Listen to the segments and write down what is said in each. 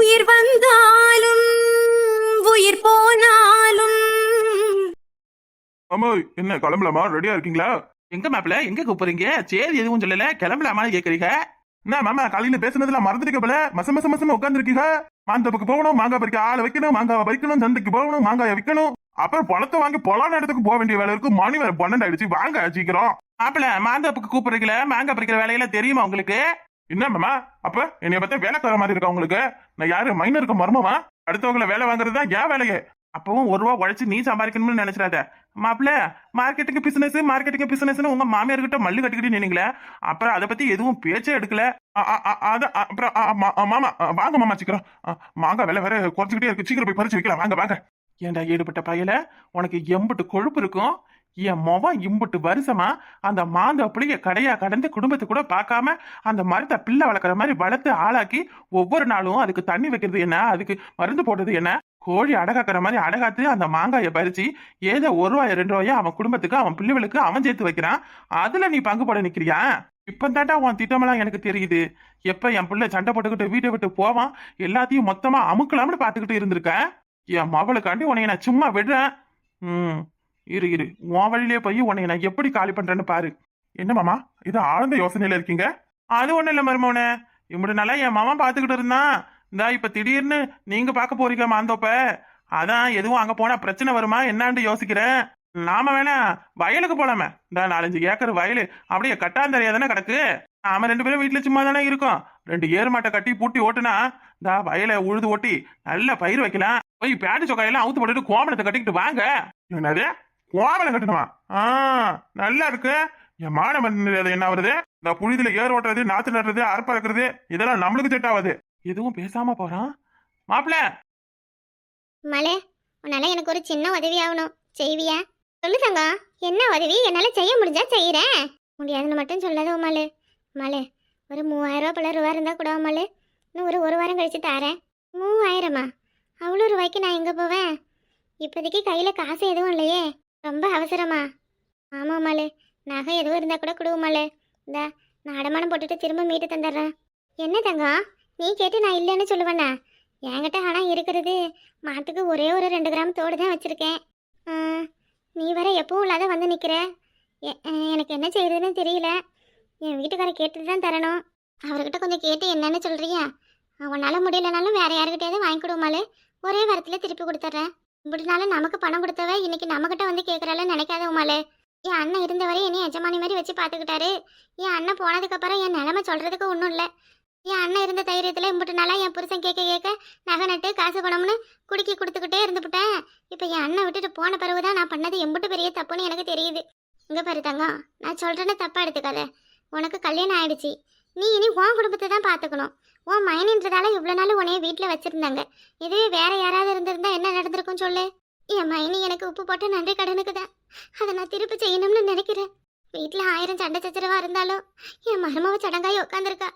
உயிர் வந்தாலும் உயிர் போனாலும். ஆமா என்ன கிளம்பலாமா? ரெடியா இருக்கீங்களா? எங்க மாப்பிள எங்க கூப்பிடுறீங்க? சரி எதுவும் சொல்லல. கிளம்பலாமான்னு கேக்குறீங்க? என்ன மாமா காலையில பேசுனதுல மறந்துருக்க போல? மச மச மசம் உட்காந்துருக்கீங்க மாந்தப்புக்கு போகணும் மாங்காய் பறிக்க ஆளை வைக்கணும் மாங்காவை பறிக்கணும் சந்தைக்கு போகணும் மாங்காயை விற்கணும். அப்புறம் பழத்தை வாங்கி பொலான இடத்துக்கு போக வேண்டிய வேலை இருக்கு. மணி வேற பன்னெண்டு ஆயிடுச்சு வாங்க சீக்கிரம். மாப்பிள மாந்தப்புக்கு கூப்பிடுறீங்களா? மாங்காய் பறிக்கிற வேலையெல்லாம் தெரியுமா உங்களுக்கு? என்ன மாமா? அப்ப என்னைய பார்த்தா வேலைக்கார மாதிரி இருக்கா உங்களுக்கு? நான் யாரு? மைனருக்கு மர்மமா அடுத்தவங்கள வேலை வாங்குறது தான் ஏன் வேலையே. அப்பவும் ஒரு ரூபா உழைச்சு நீ சம்பாதிக்கணும்னு நினைச்சிடாத. மாப்பிள்ள மார்க்கெட்டுக்கு பிசினஸ் மார்க்கெட்டுக்கு பிசினஸ்னு உங்க மாமியார் கிட்ட மல்லு கட்டிக்கிட்டு நின்னீங்களே. அப்புறம் அதை பத்தி எதுவும் பேச்சே எடுக்கல. அதான் அப்புறம் மாமா வாங்க மாமா சீக்கிரம். அ, மாங்காய் விலை வேற குறைச்சிக்கிட்டே இருக்கு. சீக்கிரம் போய் பறிச்சு வைக்கலாம். வாங்க வாங்க. ஏன்டா ஈடுபட்ட பையல? உனக்கு எம்புட்டு கொழுப்பு இருக்கும். என் முகம் இம்புட்டு வருஷமா அந்த மாந்த அப்படியே கடையா கடந்து குடும்பத்தை கூட பார்க்காம அந்த மரத்தை பிள்ளை வளர்க்குற மாதிரி வளர்த்து ஆளாக்கி ஒவ்வொரு நாளும் அதுக்கு தண்ணி வைக்கிறது என்ன? அதுக்கு மருந்து போடுறது என்ன? கோழி அடகாக்குற மாதிரி அடகாத்து அந்த மாங்காயை பறிச்சு ஏதோ ஒரு ரூபாய் ரெண்டு ரூபாயா அவன் குடும்பத்துக்கு அவன் பிள்ளைகளுக்கு அவன் சேர்த்து வைக்கிறான். அதுல நீ பங்கு போட நிக்கிறியா? இப்பந்தாட்டா உன் திட்டமெல்லாம் எனக்கு தெரியுது. எப்ப என் பிள்ளை சண்டை போட்டுக்கிட்டு வீட்டை விட்டு போவான்? எல்லாத்தையும் மொத்தமா அமுக்கலாம்னு பாத்துக்கிட்டு இருந்திருக்க. என் மவளுக்காண்டி உன்னை நான் சும்மா விடுறேன். ம். இரு இரு. உன் வழியிலே போய் உன்னை நான் எப்படி காலி பண்றேன்னு பாரு. என்ன மாமா? இது ஆழ்ந்த யோசனையில இருக்கீங்க? அது ஒண்ணும் இல்ல மருமவனே இப்படி நல்லா என் மாமா பாத்துக்கிட்டு இருந்தான். இந்தா இப்ப திடீர்னு நீங்க பார்க்க போறீங்க மாந்தோப்ப. அதான் எதுவும் அங்க போனா பிரச்சனை வருமா என்னான்னு யோசிக்கிறேன். நாம வேணா வயலுக்கு போலாமே. இந்த நாலஞ்சு ஏக்கர் வயலு. அப்படியே கட்டாந்தரையா தானே கிடக்கு? நாம ரெண்டு பேரும் வீட்டுல சும்மா தானே இருக்கோம். ரெண்டு ஏறு மாட்டை கட்டி பூட்டி ஓட்டுனா இந்த வயலை உழுது ஓட்டி நல்ல பயிர் வைக்கலாம். போய் பேட்டு சொக்காயெல்லாம் அவுத்து போட்டுட்டு கோமணத்தை கட்டிக்கிட்டு வாங்க. என்னது? கோவலம் கட்டணுமா? ஆ நல்லா இருக்கு. என் மான மரியாதை என்ன வருது இந்த புழுதியில ஏர் ஓட்டுறது நாத்து நடுறது அறுப்பு இதெல்லாம் நம்மளுக்கு செட் ஆகாது. எதுவும் பேசாம போறான் மாப்பிள்ள! மலே உன்னால எனக்கு ஒரு சின்ன உதவி ஆகணும். செய்வியா? சொல்லு தங்கம் என்ன உதவி? என்னால செய்ய முடிஞ்சா செய்யறேன் முடியாதுன்னு மட்டும் சொல்லாத மலு. மலு ஒரு மூவாயிரம் ரூபா பல ரூபா இருந்தா கூட மலு இன்னும் ஒரு ஒரு வாரம் கழிச்சு தாரேன். மூவாயிரமா? அவ்வளோ ரூபாய்க்கு நான் எங்க போவேன்? இப்போதைக்கு கையில காசு எதுவும் இல்லையே. ரொம்ப அவசரமா? ஆமாம் மாலே. நகை எதுவும் இருந்தால் கூட கொடுவு இந்த நான் அடமானம் போட்டுட்டு திரும்ப மீட்டு தந்துடுறேன். என்ன தங்கம்? நீ கேட்டு நான் இல்லைன்னு சொல்லுவேண்ணா. என்கிட்ட ஆனால் இருக்கிறது மாட்டுக்கு ஒரே ஒரு ரெண்டு கிராம் தோடு தான் வச்சுருக்கேன். நீ வர எப்பவும் இல்லாத வந்து நிற்கிற எனக்கு என்ன செய்யறதுன்னு தெரியல. என் வீட்டுக்கார கேட்டுட்டு தான் தரணும். அவர்கிட்ட கொஞ்சம் கேட்டு என்னன்னு சொல்கிறியா உன்னால் முடியலனாலும் வேறு யாருக்கிட்டையாவது வாங்கி கொடுமாலே ஒரே வாரத்தில் திருப்பி கொடுத்துட்றேன். இப்படினாலும் நமக்கு பணம் கொடுத்தவ இன்னைக்கு நம்மக்கிட்ட வந்து கேட்குறால நினைக்காத உமாலே என் அண்ணன் இருந்தவரை என்னை எஜமானி மாதிரி வச்சு பார்த்துக்கிட்டாரு. என் அண்ணன் போனதுக்கப்புறம் என் நிலமை சொல்கிறதுக்கு ஒன்றும் இல்லை. என் அண்ணன் இருந்த தைரியத்தில் இம்புட்டு நாளாக என் புருஷன் கேட்க கேட்க நகை நட்டு காசு பணம்னு குடுக்கி கொடுத்துக்கிட்டே இருந்துவிட்டேன் இப்போ என் அண்ணன் விட்டுட்டு போன பிறகு தான் நான் பண்ணது எம்புட்டு பெரிய தப்புன்னு எனக்கு தெரியுது. இங்கே பாரு தங்கம் நான் சொல்கிறேன்னு தப்பாக எடுத்துக்காத. உனக்கு கல்யாணம் ஆயிடுச்சு. நீ இனி உன் குடும்பத்தை தான் பார்த்துக்கணும். உன் மைனின்றதால இவ்வளோ நாள் உன்னைய வீட்டில் வச்சுருந்தாங்க. இதுவே வேற யாராவது இருந்திருந்தா என்ன நடந்திருக்கும் சொல்லு. என் மைனி எனக்கு உப்பு போட்ட நன்றி கடனுக்கு தான். அதை நான் திருப்பி செய்யணும்னு நினைக்கிறேன். வீட்டில் ஆயிரம் சண்டை சச்சரவா இருந்தாலும் என் மருமவ சடங்காய் உட்காந்துருக்கா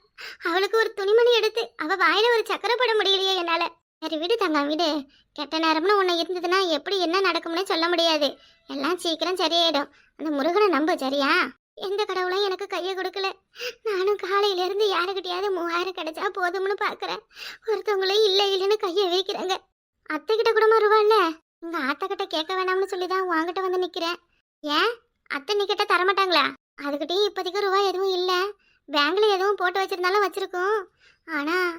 அவளுக்கு ஒரு துணிமணி எடுத்து அவள் வாயில ஒரு சக்கரை போட முடியலையே என்னால. சரி விடு தங்க விடு. கெட்ட நேரம்னு ஒன்று இருந்ததுன்னா எப்படி என்ன நடக்கும்னு சொல்ல முடியாது. எல்லாம் சீக்கிரம் சரியாயிடும். அந்த முருகனை நம்பு சரியா? எந்த கடவுளும் எனக்கு கையை கொடுக்கல. நானும் காலையிலேருந்து யாருக்கிட்டையாவது மூவாயிரம் கிடைச்சா போதும்னு பார்க்குறேன் ஒருத்தவங்களும் இல்லை இல்லைன்னு கையை வைக்கிறாங்க. அத்தை கிட்ட கூட வருவாள்ல உங்க ஆத்தா கிட்ட கேட்க வேணாம்னு சொல்லி தான் உங்ககிட்ட வந்து நிற்கிறேன் ஏன்? அத்தை நீ கிட்ட தரமாட்டாங்களா? அதுக்கிட்டையும் இப்போதைக்கு ரூபா எதுவும் இல்லை. பேங்க்ல எதுவும் போட்டு வச்சிருந்தாலும் வச்சிருக்கோம். ஆனால்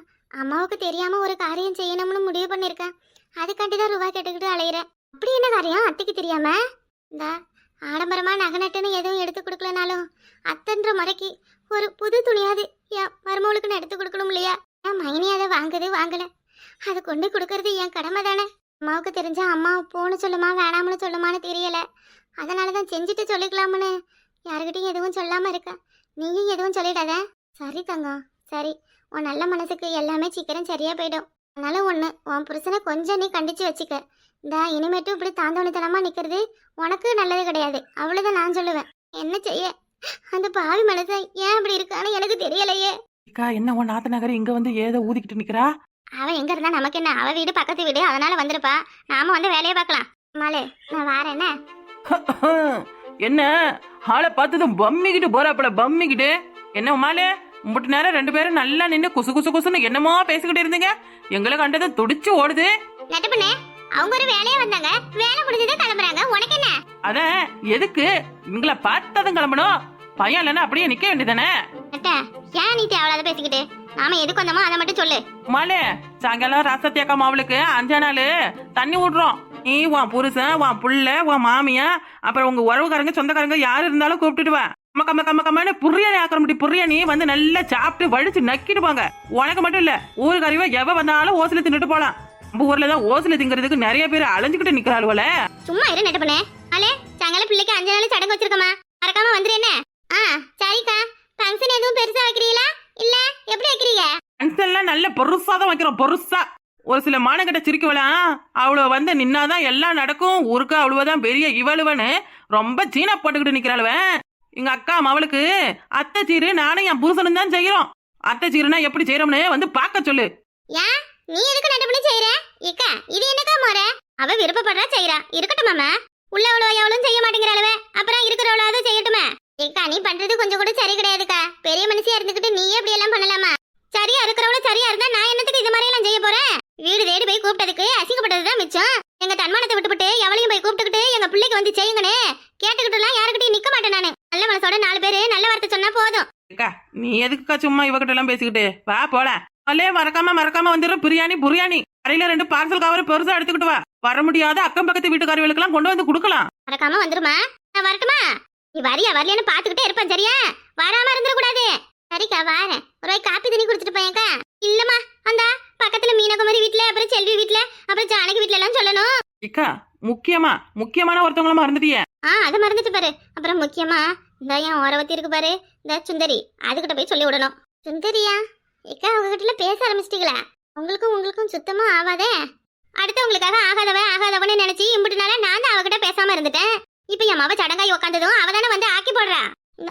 அம்மாவுக்கு தெரியாமல் ஒரு காரியம் செய்யணும்னு முடிவு பண்ணியிருக்கேன். அதுக்காண்டி தான் ரூபா கேட்டுக்கிட்டு அலையிறேன். அப்படி என்ன காரியம்? அத்தைக்கு தெரியாம? இந்த ஆடம்பரமா நகை நட்டுன்னு எதுவும் எடுத்து கொடுக்கலனாலும் அத்தன்ற முறைக்கு ஒரு புது துணியாவது என் மருமகளுக்குன்னு எடுத்து கொடுக்கணும் இல்லையா? என் மைனி அதை வாங்குது வாங்கல. அது கொண்டு கொடுக்கறது என் கடமை தானே. அம்மாவுக்கு தெரிஞ்சா அம்மா போன்னு சொல்லுமா வேணாம்னு சொல்லுமான்னு தெரியல. அதனால தான் செஞ்சுட்டு சொல்லிக்கலாம்னு யாருக்கிட்டையும் எதுவும் சொல்லாமல் இருக்கேன் நீயும் எதுவும் சொல்லிடாத. சரி தங்கம் சரி. உன் நல்ல மனசுக்கு எல்லாமே சீக்கிரம் சரியாக போயிடும். அதனால ஒன்று உன் புருஷனை கொஞ்சம் நீ கண்டிச்சு வச்சுக்க. இந்த இனிமேட்டும் இப்படி தாந்தோணித்தனமா நிக்கிறது உனக்கு நல்லது கிடையாது. அவ்வளவுதான் நான் சொல்லுவேன். என்ன செய்ய? அந்த பாவி மனுஷன் ஏன் இப்படி இருக்கான்னு எனக்கு தெரியலையே. அக்கா என்ன உன் நாத்த நகர் இங்க வந்து ஏதோ ஊதிக்கிட்டு நிக்கிறா? அவன் எங்க இருந்தா நமக்கு என்ன? அவ வீடு பக்கத்து வீடு அதனால வந்திருப்பா. நாம வந்து வேலையை பார்க்கலாம். மாலே நான் வாரேன் என்ன? என்ன? ஆளை பார்த்ததும் பம்மிக்கிட்டு போறாப்பல பம்மிக்கிட்டு. என்ன உமாலே முட்டு நேரம் ரெண்டு பேரும் நல்லா நின்னு குசு குசு குசுன்னு என்னமோ பேசிக்கிட்டு இருந்தீங்க. எங்களை கண்டது துடிச்சு ஓடுது. நட்டப்பண்ணே அவங்க ஒரு வேலையா வந்தாங்க. வேலை முடிஞ்சதே கிளம்புறாங்க. உனக்கு என்ன? அதான் எதுக்கு? இவங்களை பார்த்ததும் கிளம்பணும். பையன் இல்லைன்னா அப்படியே நிக்க வேண்டியதானே நட்ட ஏன் நீ தேவையில்லாத பேசிக்கிட்டு? நாம எதுக்கு வந்தோமோ அதை மட்டும் சொல்லு. மாலே சாயங்காலம் ராசத்தி அக்கா மாவளுக்கு அஞ்சா நாள். தண்ணி விடுறோம் நீ உன் புருஷன் உன் புள்ள உன் மாமியா அப்புறம் உங்க உறவுக்காரங்க சொந்தக்காரங்க யாரு இருந்தாலும் கூப்பிட்டுட்டு வா. கம்ம கம்ம கம்மனு புரியாணி ஆக்கிற முடி புரியாணி வந்து நல்லா சாப்பிட்டு வடிச்சு நக்கிடுவாங்க உனக்கு மட்டும் இல்ல ஊருக்கு அறிவா எவ வந்தாலும் ஓசில தின்னுட்டு போலாம். நம்ம ஊர்ல தான் ஓசில திங்கிறதுக்கு நிறைய பேர் அலைஞ்சுக்கிட்டு நிக்கிறாளுவல சும்மா இரு நட்டப்பண்ணே அலே சாயங்காலம் பிள்ளைக்கு அஞ்சு நாள் சடங்கு வச்சிருக்கமா. மறக்காம வந்துரு என்ன? ஆ சரிக்கா. ஃபங்க்ஷன் எதுவும் பெருசா வைக்கிறீங்களா? இல்ல எப்படி வைக்கிறீங்க? எல்லாம் நல்ல பொருசா தான் வைக்கிறோம் பொருசா. ஒரு சில மானக்கிட்ட சிரிக்கவலாம் அவ்வளோ வந்து நின்னாதான் எல்லாம் நடக்கும். ஊருக்கு அவ்வளவுதான் பெரிய இவளுவன்னு ரொம்ப சீனா போட்டுக்கிட்டு நிக்கிறாளுவ எங்க அக்கா மவளுக்கு அத்தை சீரு நானும் என் புருஷனும் தான் செய்யறோம். அத்தை சீருனா எப்படி செய்யறோம்னு வந்து பார்க்க சொல்லு. ஏன் நீ எதுக்கு நட்டப்பண்ணி செய்யற? ஏக்கா இது என்னக்கா முறை அவ விருப்பப்படுறா செய்யறா. இருக்கட்டும் மாமா உள்ள அவ்வளோ எவ்வளவு செய்ய மாட்டேங்கிறாளவ அப்புறம் இருக்கிறவளாவது செய்யட்டுமே. ஏக்கா நீ பண்றது கொஞ்சம் கூட சரி கிடையாதுக்கா. பெரிய மனுஷியா இருந்துகிட்டு நீயே இப்படி எல்லாம் பண்ணலாமா? சரியா இருக்கிறவள சரியா இருந்தா நான் என்னத்துக்கு இது மாதிரி எல்லாம் செய்ய போறேன்? வீடு தேடி போய் கூப்பிட்டதுக்கு அசிங்கப்பட்டதுதான் மிச்சம். எங்க தன்மானத்தை விட்டுவிட்டு எவளையும் போய் கூப்பிட்டுக்கிட்டு எங்க பிள்ளைக்கு வந்து செய்யுங்கன்னு கேட்டுக்கிட்டு எல்லாம் யாருக்கிட்டையும் நிக்க மாட்டேன் நானு. நல்ல மனசோட நாலு பேரு நல்ல வார்த்தை சொன்னா போதும். அக்கா நீ எதுக்குக்கா சும்மா இவகிட்ட எல்லாம் பேசிக்கிட்டு? வா போலாம். அல்லே மறக்காம மறக்காம வந்துடும் பிரியாணி பிரியாணி. கடையில ரெண்டு பார்சல் கவர் பெருசா எடுத்துக்கிட்டு வா. வர முடியாத அக்கம் பக்கத்து வீட்டுக்காரர்களுக்கு எல்லாம் கொண்டு வந்து கொடுக்கலாம். மறக்காம வந்துருமா? நான் வரட்டுமா? நீ வரியா வரலையான்னு பாத்துக்கிட்டே இருப்பேன் சரியா? வராம இருந்துட கூடாது சரிக்கா வாரேன். ஒரு வாய் காப்பி தண்ணி குடிச்சிட்டு போயேக்கா இல்லம்மா அந்த பக்கத்துல மீனகுமரி வீட்ல அப்புறம் செல்வி வீட்ல அப்புறம் ஜானகி வீட்ல எல்லாம் சொல்லணும். இக்கா முக்கியமா முக்கியமான ஒருத்தவங்கள மறந்துட்டியே. ஆ அதை மறந்துட்டு பாரு. அப்புறம் முக்கியமா இந்த என் ஓரவத்தி இருக்கு பாரு. இந்த சுந்தரி அதுகிட்ட போய் சொல்லி விடணும். சுந்தரியா? ஏக்கா அவங்ககிட்ட பேச ஆரம்பிச்சிட்டீங்களா. உங்களுக்கும் உங்களுக்கும் சுத்தமா ஆகாதே. அடுத்தவங்களுக்காக ஆகாதவ ஆகாதவன்னு நினைச்சு இம்புட்டு நாளா நான் தான் அவகிட்ட பேசாம இருந்துட்டேன். இப்ப என் மாவ சடங்காய் உட்காந்ததும் அவ தானே வந்து ஆக்கி போடுறா.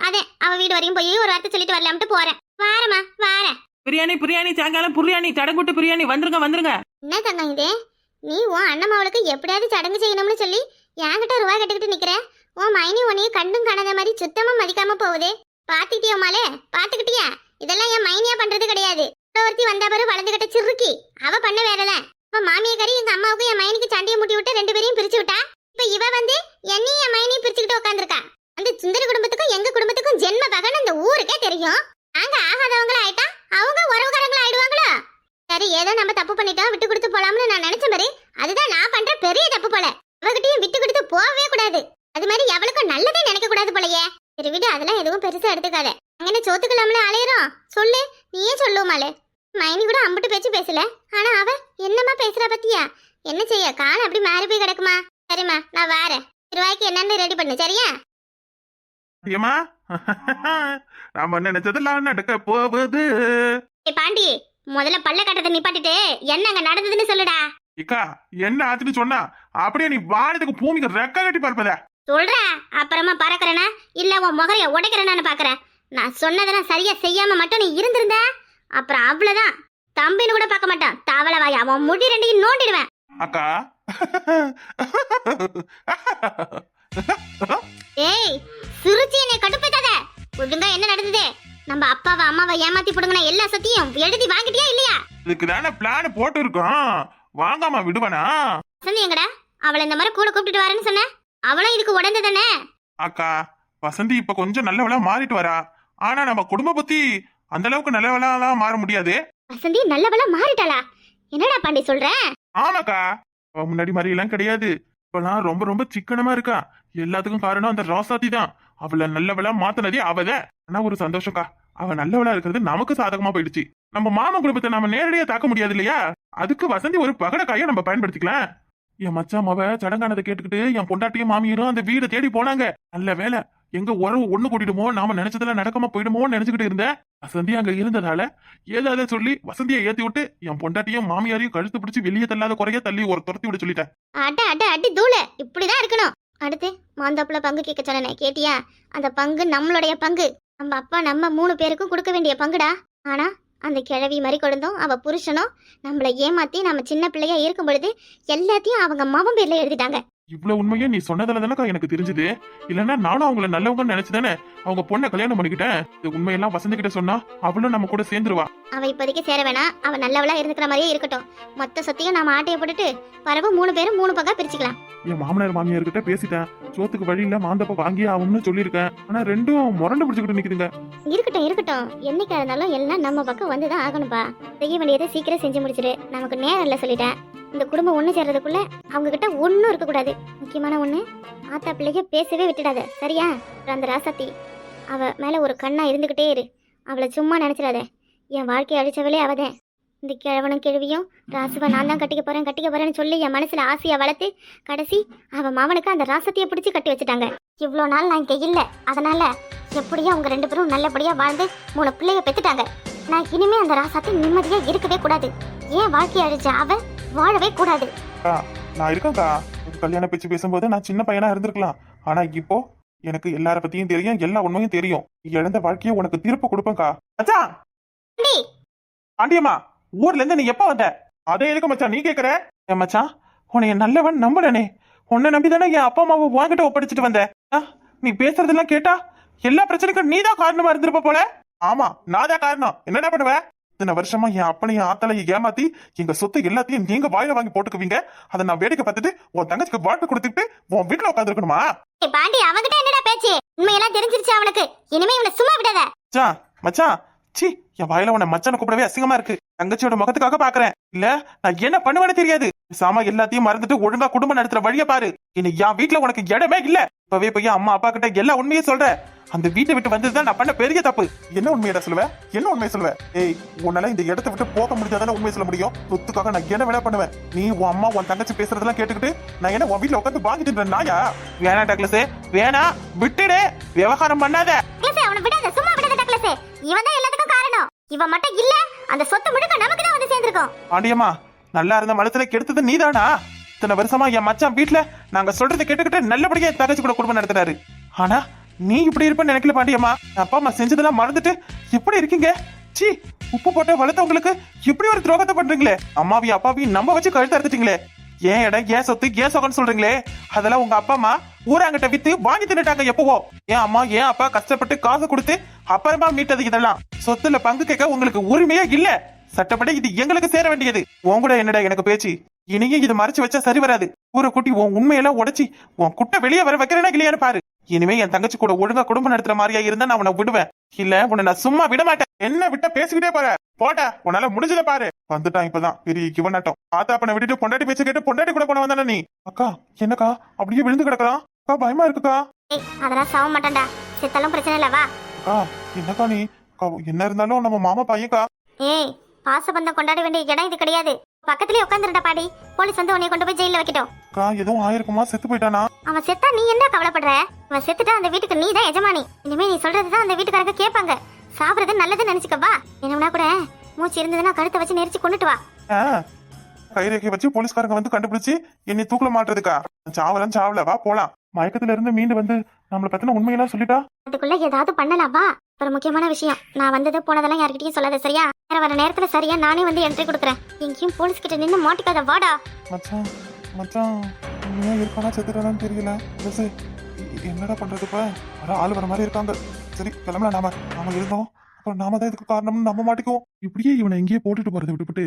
அதே அவ வீடு வரையும் போய் ஒரு வார்த்தை சொல்லிட்டு வரலாம்ட்டு போறேன். வாரமா வாரேன். பிரியாணி பிரியாணி சாயங்காலம் பிரியாணி தடங்குட்டு பிரியாணி வந்துருங்க வந்துருங்க. என்ன தங்கம் இது? நீ உன் அண்ணம்மாவளுக்கு எப்படியாவது சடங்கு செய்யணும்னு சொல்லி என்கிட்ட ரூபா கட்டிக்கிட்டு நிக்கிற. உன் மைனி உன்னைய கண்டும் காணாத மாதிரி சுத்தமா மதிக்காம போகுதே. பாத்துக்கிட்டியா மாலே பாத்துக்கிட்டியா? இதெல்லாம் என் மைனியா பண்றது கிடையாது. ஒருத்தி வந்த பிறகு வளர்ந்துகிட்ட சிறுக்கி. அவ பண்ண வேறதான் இப்ப கறி எங்க அம்மாவுக்கும் என் மைனிக்கு சண்டையை முட்டி விட்டு ரெண்டு பேரையும் பிரிச்சு விட்டா? இப்ப இவ வந்து என்னையும் என் மைனியும் பிரிச்சுக்கிட்டு உட்காந்துருக்கா அந்த சுந்தரி குடும்பத்துக்கும் எங்க குடும்பத்துக்கும் ஜென்ம பகன் அந்த ஊருக்கே தெரியும். நாங்க ஆகாதவங்கள ஆயிட்டா? அவங்க உறவுக்காரங்கள ஆயிடுவாங்களோ? சரி ஏதோ நம்ம தப்பு பண்ணிட்டோம். விட்டு கொடுத்து போலாம்னு நான் நினைச்ச மாதிரி அதுதான் நான் பண்ற பெரிய தப்பு போல. அவகிட்டயும் விட்டு கொடுத்து போகவே கூடாது. அது மாதிரி எவளுக்கும் நல்லதே நினைக்க கூடாது போலயே. சரி விடு அதெல்லாம் எதுவும் பெருசா எடுத்துக்காத. அங்கே சோத்துக்கலாம்ல அலையிறோம்? சொல்லு நீயே சொல்லுமாலே மைனி கூட அம்புட்டு பேச்சு பேசல. ஆனா அவ என்னம்மா பேசுறா பத்தியா? என்ன செய்ய காண அப்படி மாறி போய் கிடக்குமா? சரிம்மா நான் வாரேன். ரூபாய்க்கு என்னன்னு ரெடி பண்ணு சரியா? ஏமா நாம நினைச்சதெல்லாம் நடக்க ஏய் பாண்டி முதல்ல பல்ல கட்டத்தை நிப்பாட்டிட்டு என்ன அங்க நடந்ததுன்னு சொல்லுடா. இக்கா என்ன ஆச்சுன்னு சொன்னா அப்படியே நீ வானத்துக்கு பூமிக்கு ரெக்க கட்டி பார்ப்பத சொல்ற அப்புறமா பறக்கறனா? இல்ல உன் முகரைய உடைக்கிறேனான்னு பாக்குறேன் நான் சொன்னதெல்லாம் சரியா செய்யாம மட்டும் நீ இருந்திருந்த? அப்புறம் அவ்வளவுதான். தம்பின்னு கூட பார்க்க மாட்டான். தவளை வாய் அவன் முடி ரெண்டையும் நோண்டிடுவேன். அக்கா. ஏய் சிரிச்சு என்னை கடுப்பேத்தாத? ஒழுங்கா என்ன நடந்தது? நம்ம அப்பாவை அம்மாவை ஏமாத்தி போடுங்கன எல்லா சத்தியும் எழுதி வாங்கிட்டியா இல்லையா? இதுக்கு தானே பிளான் போட்டு இருக்கோம் வாங்காம விடுவனா? வசந்தி எங்கடா அவளை இந்த மாதிரி கூட கூப்பிட்டுட்டு வரேன்னு சொன்ன அவளும் இதுக்கு உடந்து தானே அக்கா வசந்தி இப்ப கொஞ்சம் நல்லவளா மாறிட்டு வரா. ஆனா நம்ம குடும்ப பத்தி அந்த அளவுக்கு நல்லவளாலாம் மாற முடியாது. வசந்தி நல்லவளா மாறிட்டாளா? என்னடா பாண்டி சொல்ற? ஆமாக்கா அவ முன்னாடி மாதிரி எல்லாம் கிடையாது. இப்பெல்லாம் ரொம்ப ரொம்ப சிக்கனமா இருக்கா. எல்லாத்துக்கும் காரணம் அந்த ரோசாத்தி தான். அவளை நல்லவளா மாத்தினதே அவத ஆனா ஒரு சந்தோஷம்க்கா அவ நல்லவளா இருக்கிறது நமக்கு சாதகமா போயிடுச்சு. நம்ம மாமா குடும்பத்தை நம்ம நேரடியா தாக்க முடியாது இல்லையா? அதுக்கு வசந்தி ஒரு பகடக்காயை நம்ம பயன்படுத்திக்கலாம். என் மச்சான் மவ சடங்கானதை கேட்டுக்கிட்டு என் பொண்டாட்டியும் மாமியரும் அந்த வீடை தேடி போனாங்க. நல்ல வேலை எங்க உறவு ஒண்ணு கூட்டிடுமோ நாம நினைச்சதுல நடக்காம போயிடுமோன்னு நினைச்சுக்கிட்டு இருந்தேன். வசந்தி அங்க இருந்ததால ஏதாவது சொல்லி வசந்தியை ஏத்தி விட்டு என் பொண்டாட்டியும் மாமியாரையும் கழுத்து பிடிச்சு வெளியே தள்ளாத குறைய தள்ளி ஒரு துரத்தி விட சொல்லிட்டேன். அட அட அடி தூள. இப்படிதான் இருக்கணும். அடுத்து மாந்தாப்புல பங்கு கேட்க சொன்னேன் கேட்டியா? அந்த பங்கு நம்மளுடைய பங்கு. நம்ம அப்பா நம்ம மூணு பேருக்கும் கொடுக்க வேண்டிய பங்குடா? ஆனா அந்த கிழவி மாதிரி கொடுந்தோம் அவள் புருஷனும் நம்மளை ஏமாத்தி நம்ம சின்ன பிள்ளையா இருக்கும் பொழுது எல்லாத்தையும் அவங்க மவன் பேர்ல எழுதிட்டாங்க. இவ்வளவு உண்மையே நீ சொன்னதுல தானக்கா எனக்கு தெரிஞ்சது? இல்லைன்னா நானும் அவங்கள நல்லவங்க நினைச்சுதானே அவங்க பொண்ணை கல்யாணம் பண்ணிக்கிட்டேன் இந்த உண்மையெல்லாம் வசந்தி கிட்ட சொன்னா அவளும் நம்ம கூட சேர்ந்துருவா. அவ இப்போதைக்கு சேர வேணாம். அவ நல்லவளா இருந்துக்கிற மாதிரியே இருக்கட்டும். மொத்த சொத்தையும் நாம ஆட்டைய போட்டுட்டு வரவு மூணு பேரும் மூணு பங்கா பிரிச்சுக்கலாம். என் மாமனார் மாமியார் கிட்ட பேசிட்டேன். சோத்துக்கு வழி இல்ல மாந்தப்ப வாங்கி ஆகும்னு சொல்லியிருக்கேன். ஆனா ரெண்டும் முரண்டு பிடிச்சுக்கிட்டு நிக்குதுங்க. இருக்கட்டும் இருக்கட்டும். என்னைக்கா இருந்தாலும் எல்லாம் நம்ம பக்கம் வந்துதான் ஆகணும்பா. செய்ய வேண்டியதை சீக்கிரம் செஞ்சு முடிச்சிரு. நமக்கு நேரம் இல்லை சொல்லிட்டேன். இந்த குடும்பம் ஒண்ணு சேர்றதுக்குள்ள அவங்க கிட்ட ஒன்றும் இருக்கக்கூடாது. முக்கியமான ஒண்ணு ஆத்தா பிள்ளைக பேசவே விட்டுடாத. சரியா? அந்த ராசாத்தி. அவள் மேலே ஒரு கண்ணா இருந்துக்கிட்டே இரு. அவளை சும்மா நினைச்சிடாத. என் வாழ்க்கையை அழிச்சவளே அவதேன். இந்த கிழவனும் கிழவியும் ராசுவை நான் தான் கட்டிக்க போறேன் கட்டிக்க போறேன்னு சொல்லி என் மனசில் ஆசையை வளர்த்து கடைசி அவன் மாவனுக்கு அந்த ராசத்தையை பிடிச்சி கட்டி வச்சுட்டாங்க. இவ்வளோ நாள் நான் இங்கே இல்லை. அதனால எப்படியோ அவங்க ரெண்டு பேரும் நல்லபடியா வாழ்ந்து மூணு பிள்ளைய பெற்றுட்டாங்க நான் இனிமே அந்த ராசாத்தை நிம்மதியாக இருக்கவே கூடாது. ஏன் வாழ்க்கையை அழிச்ச அவ வாழவே கூடாது. நான் இருக்கேன்க்கா. கல்யாண பேச்சு பேசும்போது நான் சின்ன பையனா இருந்திருக்கலாம். ஆனா இப்போ எனக்கு எல்லார பத்தியும் தெரியும் எல்லா உண்மையும் தெரியும். இழந்த வாழ்க்கையை உனக்கு திருப்ப கொடுப்பேன்க்கா. மச்சான்! அண்டி! பாண்டியம்மா ஊர்ல இருந்து நீ எப்ப வந்த? அதே எதுக்கு மச்சான் நீ கேக்குற? ஏன் மச்சான் உன்னை நல்லவன் நம்புறனே உன்னை நம்பி தானே என் அப்பா அம்மாவை வாங்கிட்டு ஒப்படைச்சிட்டு வந்த நீ பேசுறதெல்லாம் கேட்டா எல்லா பிரச்சனைக்கும் நீதான் காரணமா இருந்திருப்ப போல? ஆமா நான் தான் காரணம். என்னடா பண்ணுவ? இத்தனை வருஷமா என் அப்பனையும் ஆத்தலையும் ஏமாத்தி எங்க சொத்து எல்லாத்தையும் நீங்க வாயில வாங்கி போட்டுக்குவீங்க? அதை நான் வேடிக்கை பார்த்துட்டு உன் தங்கச்சிக்கு வாழ்க்கை கொடுத்துட்டு உன் வீட்டுல உட்காந்துருக்கணுமா பாண்டி அவகிட்ட என்னடா பேச்சு? உண்மையெல்லாம் தெரிஞ்சிருச்சு அவனுக்கு? இனிமே இவனை சும்மா விடாத. மச்சான் மச்சான் சி என் வாயில உன்னை மச்சான கூப்பிடவே அசிங்கமா இருக்கு. தங்கச்சியோட முகத்துக்காக பாக்குறேன். இல்ல நான் என்ன பண்ணுவேன்னு தெரியாது. சாம எல்லாத்தையும் மறந்துட்டு ஒழுங்கா குடும்பம் நடத்துற வழிய பாரு. இனி என் வீட்ல உனக்கு இடமே இல்ல. இப்பவே போய் அம்மா அப்பா கிட்ட எல்லா உண்மையும் சொல்ற. அந்த வீட்டை விட்டு வந்ததுதான் நான் பண்ண பெரிய தப்பு. என்ன உண்மையடா சொல்லுவ? என்ன உண்மையை சொல்லுவ? ஏய் உன்னால இந்த இடத்த விட்டு போக முடியாதானே உண்மையை சொல்ல முடியும்? சொத்துக்காக நான் என்ன வேணா பண்ணுவேன்? நீ உன் அம்மா உன் தங்கச்சி பேசுறதெல்லாம் கேட்டுக்கிட்டு நான் என்ன உன் வீட்டுல உட்காந்து வாங்கிட்டு நாயா? வேணா டக்ளஸே. வேணா விட்டுடு. விவகாரம் பண்ணாத. டக்ளஸே அவனை விடாத. சும்மா விடாத டக்ளஸே. இவன் தான் எல்லாத்துக்கும் காரணம். இவன் மட்டும் இல்ல அந்த சொத்து முழுக்க நமக்கு தான் வந்து சேர்ந்திருக்கும். பாண்டியம்மா நல்லா இருந்த மனசுல கெடுத்தது நீதானா? இத்தனை வருஷமா என் மச்சான் வீட்டுல நாங்க சொல்றதை கேட்டுக்கிட்டு நல்லபடியா என் கூட குடும்பம் நடத்துறாரு. ஆனா நீ இப்படி இருப்பேன்னு நினைக்கல பாண்டியம்மா. அப்பா அம்மா செஞ்சதெல்லாம் மறந்துட்டு இப்படி இருக்கீங்க? சி உப்பு போட்டு வளர்த்தவங்களுக்கு இப்படி ஒரு துரோகத்தை பண்றீங்களே. அம்மாவையும் அப்பாவையும் நம்ம வச்சு கழுத்து அறுத்துட்டீங்களே. ஏன் இடம் ஏன் சொத்து ஏன் சொகன்னு சொல்றீங்களே? அதெல்லாம் உங்க அப்பா அம்மா ஊராங்கிட்ட வித்து வாங்கி தின்னுட்டாங்க எப்பவோ. ஏன் அம்மா ஏன் அப்பா கஷ்டப்பட்டு காசு கொடுத்து அப்புறமா மீட்டது இதெல்லாம்? சொத்துல பங்கு கேட்க உங்களுக்கு உரிமையே இல்லை. சட்டப்படி இது எங்களுக்கு சேர வேண்டியது. உன் கூட என்னடா எனக்கு பேச்சு? இனியும் இது மறைச்சு வச்சா சரி வராது. ஊரை கூட்டி உன் உண்மையெல்லாம் உடைச்சி உன் குட்டை வெளியே வர வைக்கிறேனா இல்லையான்னு பாரு. இனிமே என் தங்கச்சி கூட ஒழுங்கா குடும்பம் நடத்துற மாதிரியா இருந்தா நான் உன்னை விடுவேன். இல்ல உன்னை நான் சும்மா விட மாட்டேன். என்ன விட்ட பேசிக்கிட்டே பாரு போட்ட உன்னால முடிஞ்சத பாரு. வந்துட்டான் இப்பதான். பெரிய கிவனாட்டம். ஆத்தா பண்ண விட்டுட்டு பொண்டாட்டி பேச்சு கேட்டு பொண்டாட்டி கூட போன வந்தானே நீ? அக்கா என்னக்கா? அப்படியே விழுந்து கிடக்குறான். அக்கா பயமா இருக்குக்கா? அதெல்லாம் சாவ மாட்டான்டா. செத்தாலும் பிரச்சனை இல்ல வா. அக்கா என்னக்கா நீ? என்ன இருந்தாலும் நம்ம மாமா பையன்க்கா? ஏய் பாசபந்தம் கொண்டாட வேண்டிய இடம் இது கிடையாது. பக்கத்துலயே உட்காந்துருடா பாடி. போலீஸ் வந்து உன்னை கொண்டு போய் ஜெயில வைக்கட்டும். அக்கா எதுவும் ஆயிருக்குமா? செத்து போயிட்டானா? அவன் செத்தா நீ என்ன கவலைப்படுற? அவன் செத்துட்டா அந்த வீட்டுக்கு நீ தான் எஜமானி. இனிமே நீ சொல்றதுதான் அந்த வீட்டுக்காரங்க கேட்பாங்க சாப்பிடுறது நல்லது நினைச்சுக்க வா. என்னன்னா கூட மூச்சு இருந்ததுன்னா கழுத்தை வச்சு நெரிச்சு கொண்டுட்டு வா. கைரேகை வச்சு போலீஸ்காரங்க வந்து கண்டுபிடிச்சு என்னை தூக்கல மாட்டுறதுக்கா? சாவலாம் சாவல. வா போலாம். மயக்கத்துல இருந்து மீண்டு வந்து நம்மள பத்தின உண்மையெல்லாம் சொல்லிட்டா? அதுக்குள்ள ஏதாவது பண்ணலாம். வா. ஒரு முக்கியமான விஷயம். நான் வந்தது போனதெல்லாம் யார்கிட்டயும் சொல்லாத சரியா? வேற வர நேரத்துல சரியா நானே வந்து என்ட்ரி கொடுக்குறேன். எங்கேயும் போலீஸ் கிட்ட நின்று மாட்டிக்காத வாடா. மச்சான் மச்சான் உண்மையா இருக்கானா செத்துட்டானான்னு தெரியல. பஸ் என்னடா பண்றதுப்பா வர ஆள் வர மாதிரி இருக்காங்க. சரி கிளம்பலாம் நாம. நாம இருந்தோம். அப்புறம் நாம தான் இதுக்கு காரணம்னு நம்ம மாட்டிக்குவோம். இப்படியே இவனை எங்கேயே போட்டுட்டு போறது விட்டுவிட்டு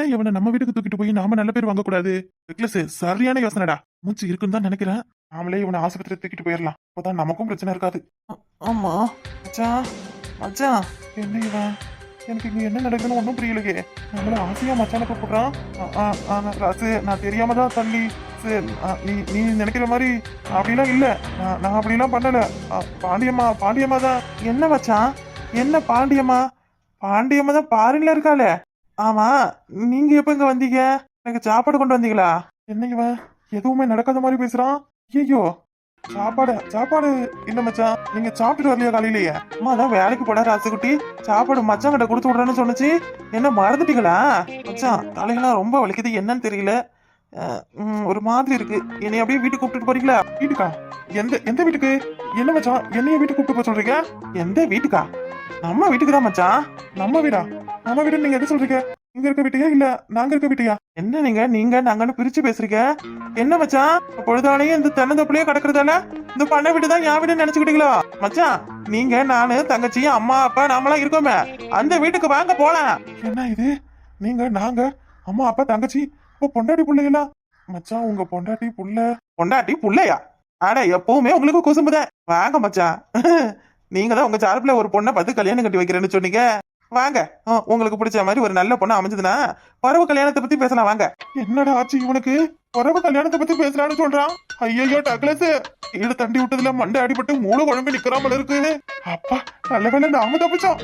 ஏன் இவனை நம்ம வீட்டுக்கு தூக்கிட்டு போய் நாம நல்ல பேர் வாங்கக்கூடாது? நெக்லஸ் சரியான யோசனைடா. மூச்சு இருக்குன்னு தான் நினைக்கிறேன். நாமளே இவனை ஆஸ்பத்திரி தூக்கிட்டு போயிடலாம் அப்பதான் நமக்கும் பிரச்சனை இருக்காது. ஆமா. மச்சான் மச்சான் என்ன இவன்? எனக்கு இங்கே என்ன நடக்குதுன்னு ஒன்றும் புரியலையே. நம்மள ஆசையாக மச்சான கூப்பிட்றான். ஆ, நான் ராசு நான் தான் தள்ளி சரி, நீ நீ நினைக்கிற மாதிரி அப்படிலாம் இல்லை. நான் அப்படிலாம் பண்ணலை. பாண்டியம்மா பாண்டியம்மா தான். என்ன மச்சான்? என்ன பாண்டியம்மா? பாண்டியம்மா தான் பாரின்ல இருக்காளே. ஆமாம் நீங்கள் எப்போ இங்கே வந்தீங்க? எனக்கு சாப்பாடு கொண்டு வந்தீங்களா? என்ன எதுவுமே நடக்காத மாதிரி பேசுகிறான் ஐயோ சாப்பாடு சாப்பாடு என்ன மச்சான்? நீங்க சாப்பிட்டு வரலையா காலையிலேயே? அம்மா அதான் வேலைக்கு போட ராசுக்குட்டி சாப்பாடு மச்சான் கிட்ட கொடுத்து விடுறேன்னு சொன்னச்சு. என்ன மறந்துட்டீங்களா? மச்சான் தலையெல்லாம் ரொம்ப வலிக்குது. என்னன்னு தெரியல. ஒரு மாதிரி இருக்கு. என்னை அப்படியே வீட்டுக்கு கூப்பிட்டு போறீங்களா? வீட்டுக்கா? எந்த எந்த வீட்டுக்கு? என்ன மச்சான்? என்னைய வீட்டுக்கு கூப்பிட்டு போக சொல்றீங்க? எந்த வீட்டுக்கா? நம்ம வீட்டுக்கு தான் மச்சான். நம்ம வீடா? நம்ம வீடு நீங்க எது சொல்றீங்க? இங்க இருக்க விட்டியா? இல்ல நாங்க இருக்க விட்டியா? என்ன நீங்க? நீங்க நாங்கன்னு பிரிச்சு பேசுறீங்க? என்ன மச்சான்? பொழுதாலையும் இந்த தென்னந்தோப்புலயே கிடக்குறதால இந்த பண்ண வீடு என் வீடுன்னு நினைச்சுக்கிட்டீங்களா? மச்சான் நீங்க நானு தங்கச்சி அம்மா அப்பா நாமெல்லாம் இருக்கோமே. அந்த வீட்டுக்கு வாங்க போலாம். என்ன இது? நீங்க நாங்க அம்மா அப்பா தங்கச்சி இப்போ பொண்டாட்டி பிள்ளைகளா? மச்சான் உங்க பொண்டாட்டி புள்ள. பொண்டாட்டி புள்ளையா? ஆனா எப்பவுமே உங்களுக்கு குசும்புதான். வாங்க மச்சான். நீங்க தான் உங்க சார்பில் ஒரு பொண்ணை பார்த்து கல்யாணம் கட்டி வைக்கிறேன்னு சொன்னீங்க. வாங்க. ஆ, உங்களுக்கு பிடிச்ச மாதிரி ஒரு நல்ல பொண்ணு அமைஞ்சதுன்னா பறவை கல்யாணத்தை பத்தி பேசலாம் வாங்க. என்னடா ஆச்சு இவனுக்கு? உறவு கல்யாணத்தை பத்தி பேசலாம்னு சொல்றான். ஐயோ டக்லஸ் கீழே தண்டி விட்டதுல மண்டை அடிபட்டு மூளை குழம்பு நிக்கிறாமல் இருக்கு. அப்பா நல்ல வேலை நாம தப்பிச்சோம்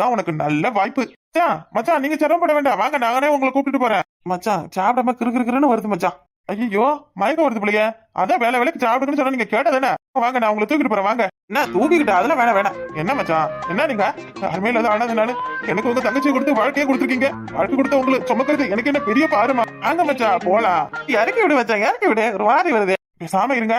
தான் உனக்கு நல்ல வாய்ப்பு. மச்சான், மச்சான் நீங்க சிரமப்பட வேண்டாம். வாங்க நானே உங்களை கூப்பிட்டுட்டு போறேன். மச்சான் சாப்பிடாம கிறுக்கிறுன்னு வருது மச்சான். ஐயோ மயக்கம் வருது பிள்ளைய. அதான் வேலை வேலைக்கு சாப்பிடுன்னு சொன்னா நீங்க கேட்டதானே வாங்க நான் உங்களை தூக்கிட்டு போறேன் வாங்க. என்ன தூக்கிக்கிட்டா? அதெல்லாம் வேணாம் வேணாம். என்ன மச்சான்? என்ன நீங்க? அருமையில இல்லாத ஆனது நானு. எனக்கு உங்க தங்கச்சி கொடுத்து வாழ்க்கையே கொடுத்துருக்கீங்க. வாழ்க்கை கொடுத்த உங்களுக்கு சுமக்கிறது எனக்கு என்ன பெரிய பாருமா? வாங்க மச்சா போலாம். இறக்கி விடு மச்சான் இறக்கி விடு. ஒரு மாதிரி வருது. பேசாம இருங்க.